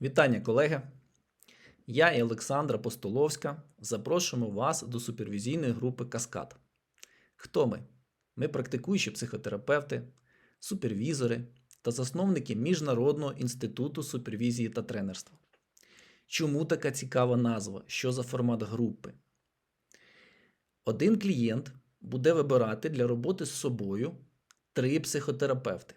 Вітання, колеги! Я і Олександра Постоловська запрошуємо вас до супервізійної групи Каскад. Хто ми? Ми практикуючі психотерапевти, супервізори та засновники Міжнародного інституту супервізії та тренерства. Чому така цікава назва? Що за формат групи? Один клієнт буде вибирати для роботи з собою три психотерапевти,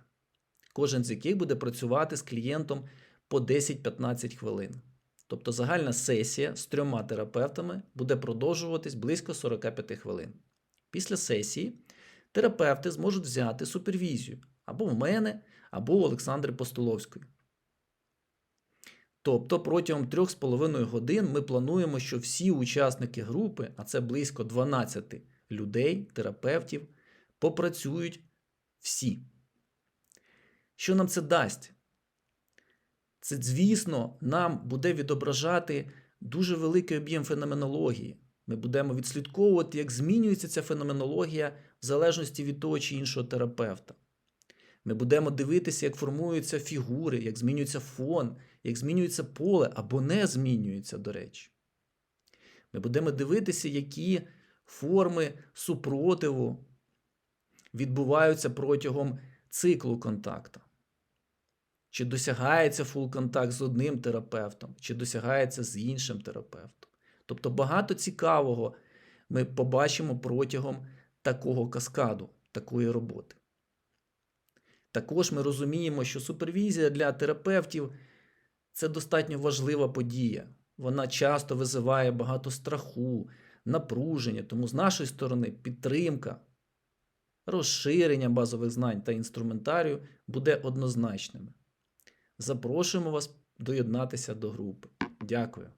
кожен з яких буде працювати з клієнтом по 10-15 хвилин. Тобто загальна сесія з трьома терапевтами буде продовжуватись близько 45 хвилин. Після сесії терапевти зможуть взяти супервізію або в мене, або у Олександри Постоловської. Тобто протягом 3,5 годин ми плануємо, що всі учасники групи, а це близько 12 людей, терапевтів, попрацюють всі. Що нам це дасть? Це, звісно, нам буде відображати дуже великий об'єм феноменології. Ми будемо відслідковувати, як змінюється ця феноменологія в залежності від того чи іншого терапевта. Ми будемо дивитися, як формуються фігури, як змінюється фон, як змінюється поле або не змінюється, до речі. Ми будемо дивитися, які форми супротиву відбуваються протягом циклу контакту. Чи досягається фул контакт з одним терапевтом, чи досягається з іншим терапевтом. Тобто багато цікавого ми побачимо протягом такого каскаду, такої роботи. Також ми розуміємо, що супервізія для терапевтів це достатньо важлива подія. Вона часто визиває багато страху, напруження, тому з нашої сторони підтримка, розширення базових знань та інструментарію буде однозначними. Запрошуємо вас доєднатися до групи. Дякую.